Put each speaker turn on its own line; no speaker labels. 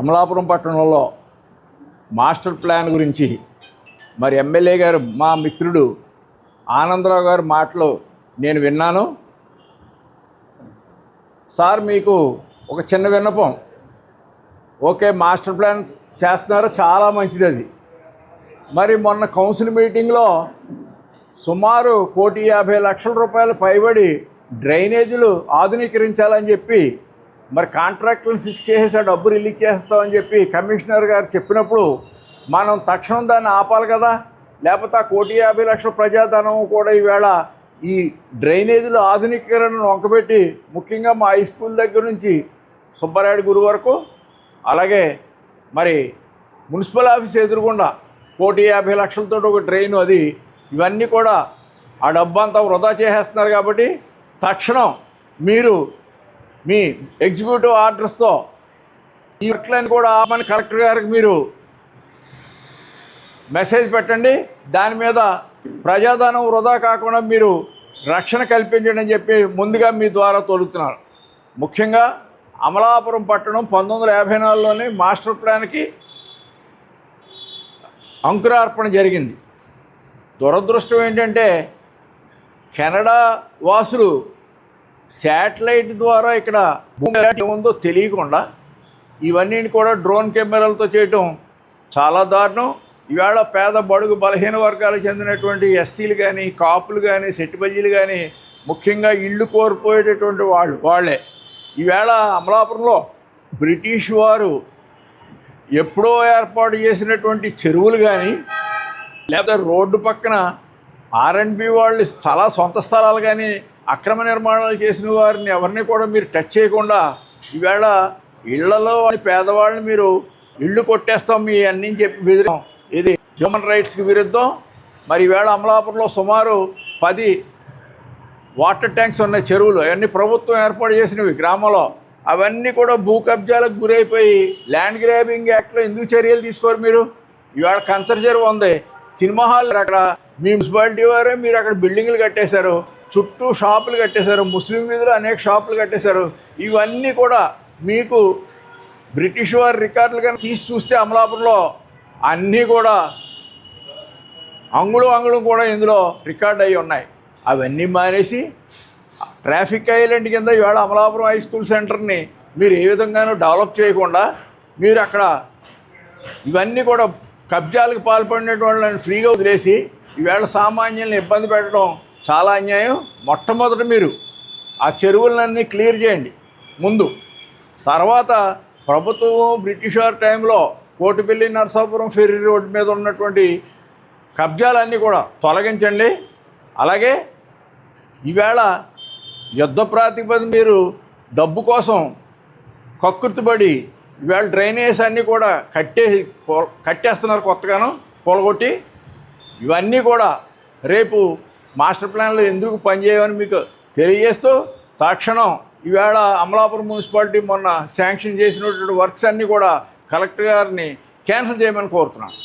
అమలాపురం పట్టణంలో master plan గురించి మరి ఎమ్మెల్యే గారు మా మిత్రుడు ఆనందరావు గారి మాటలు నేను విన్నాను. సార్ మీకు ఒక చిన్న విన్నపం. ఓకే మాస్టర్ ప్లాన్ చేస్తున్నారు చాలా మంచిది అది. మరి మొన్న కౌన్సిల్ మీటింగ్లో సుమారు కోటి యాభై లక్షల రూపాయలు పైబడి డ్రైనేజీలు ఆధునీకరించాలని చెప్పి మరి కాంట్రాక్టులను ఫిక్స్ చేసేసి ఆ డబ్బు రిలీజ్ చేస్తామని చెప్పి కమిషనర్ గారు చెప్పినప్పుడు మనం తక్షణం దాన్ని ఆపాలి కదా. లేకపోతే ఆ కోటి యాభై లక్షల ప్రజాధనం కూడా ఈవేళ ఈ డ్రైనేజీలు ఆధునికీకరణను వంకబెట్టి ముఖ్యంగా మా హై స్కూల్ దగ్గర నుంచి సుబ్బారాయుడు గురు వరకు అలాగే మరి మున్సిపల్ ఆఫీస్ ఎదురుకుండా కోటి యాభై లక్షలతో ఒక ట్రైన్ అది ఇవన్నీ కూడా ఆ డబ్బు అంతా వృధా చేసేస్తున్నారు కాబట్టి తక్షణం మీరు మీ ఎగ్జిక్యూటివ్ ఆర్డర్స్తో ఈ వర్క్లైన్ కూడా మన కలెక్టర్ గారికి మీరు మెసేజ్ పెట్టండి. దాని మీద ప్రజాధనం వృధా కాకుండా మీరు రక్షణ కల్పించండి అని చెప్పి ముందుగా మీ ద్వారా తొలుగుతున్నారు ముఖ్యంగా అమలాపురం పట్టణం పంతొమ్మిది వందల యాభై నాలుగులోనే మాస్టర్ ప్లాన్కి అంకురార్పణ జరిగింది. దురదృష్టం ఏంటంటే కెనడా వాసులు శాటిలైట్ ద్వారా ఇక్కడ భూమి తెలియకుండా ఇవన్నీ కూడా డ్రోన్ కెమెరాలతో చేయటం చాలా దారుణం. ఈవేళ పేద బడుగు బలహీన వర్గాలకు చెందినటువంటి ఎస్సీలు కానీ కాపులు కానీ సెట్టిబజ్జీలు కానీ ముఖ్యంగా ఇళ్ళు కోల్పోయేటటువంటి వాళ్ళు వాళ్ళే. ఈవేళ అమలాపురంలో బ్రిటిష్ వారు ఎప్పుడో ఏర్పాటు చేసినటువంటి చెరువులు కానీ లేకపోతే రోడ్డు పక్కన ఆర్ఎండ్బి వాళ్ళు చాలా సొంత స్థలాలు కానీ అక్రమ నిర్మాణాలు చేసిన వారిని ఎవరిని కూడా మీరు టచ్ చేయకుండా ఈవేళ ఇళ్ళలో పేదవాళ్ళని మీరు ఇళ్ళు కొట్టేస్తాం మీ అన్నీ చెప్పి బెదిరాం ఇది హ్యూమన్ రైట్స్కి విరుద్ధం. మరి ఈవేళ అమలాపురంలో సుమారు పది వాటర్ ట్యాంక్స్ ఉన్నాయి చెరువులు. అవన్నీ ప్రభుత్వం ఏర్పాటు చేసినవి గ్రామంలో. అవన్నీ కూడా భూ కబ్జాలకు గురైపోయి ల్యాండ్ గ్రాబింగ్ యాక్ట్లో ఎందుకు చర్యలు తీసుకోరు మీరు? ఇవాళ కంచర్ చెరువు ఉంది. సినిమా హాల్ అక్కడ. మీ మున్సిపాలిటీ వారే మీరు అక్కడ బిల్డింగ్లు కట్టేశారు. చుట్టూ షాపులు కట్టేశారు ముస్లిం వీధులు అనేక షాపులు కట్టేశారు. ఇవన్నీ కూడా మీకు బ్రిటిష్ వారి రికార్డులు కానీ తీసి చూస్తే అమలాపురంలో అన్నీ కూడా అంగుళం అంగుళం కూడా ఇందులో రికార్డ్ అయి ఉన్నాయి. అవన్నీ మానేసి ట్రాఫిక్ ఐలాండ్ కింద ఇవాళ అమలాపురం హై స్కూల్ సెంటర్ని మీరు ఏ విధంగానూ డెవలప్ చేయకుండా మీరు అక్కడ ఇవన్నీ కూడా కబ్జాలకు పాల్పడినటువంటి వాళ్ళని ఫ్రీగా వదిలేసి ఈవేళ సామాన్యుల్ని ఇబ్బంది పెట్టడం చాలా అన్యాయం. మొట్టమొదట మీరు ఆ చెరువులన్నీ క్లియర్ చేయండి. ముందు. తర్వాత ప్రభుత్వం బ్రిటిష్ వారి టైంలో కోటిపల్లి నరసాపురం ఫెర్రీ రోడ్డు మీద ఉన్నటువంటి కబ్జాలన్నీ కూడా తొలగించండి. అలాగే ఈవేళ యుద్ధ ప్రాతిపదిక మీరు డబ్బు కోసం కక్కుర్తిపడి ఈవేళ డ్రైనేజ్ అన్నీ కూడా కట్టే కట్టేస్తున్నారు కొత్తగాను పొలగొట్టి. ఇవన్నీ కూడా రేపు మాస్టర్ ప్లాన్లో ఎందుకు పనిచేయమని మీకు తెలియజేస్తూ తక్షణం ఈవేళ అమలాపురం మున్సిపాలిటీ మొన్న శాంక్షన్ చేసినటువంటి వర్క్స్ అన్నీ కూడా కలెక్టర్ గారిని క్యాన్సిల్ చేయమని కోరుతున్నాను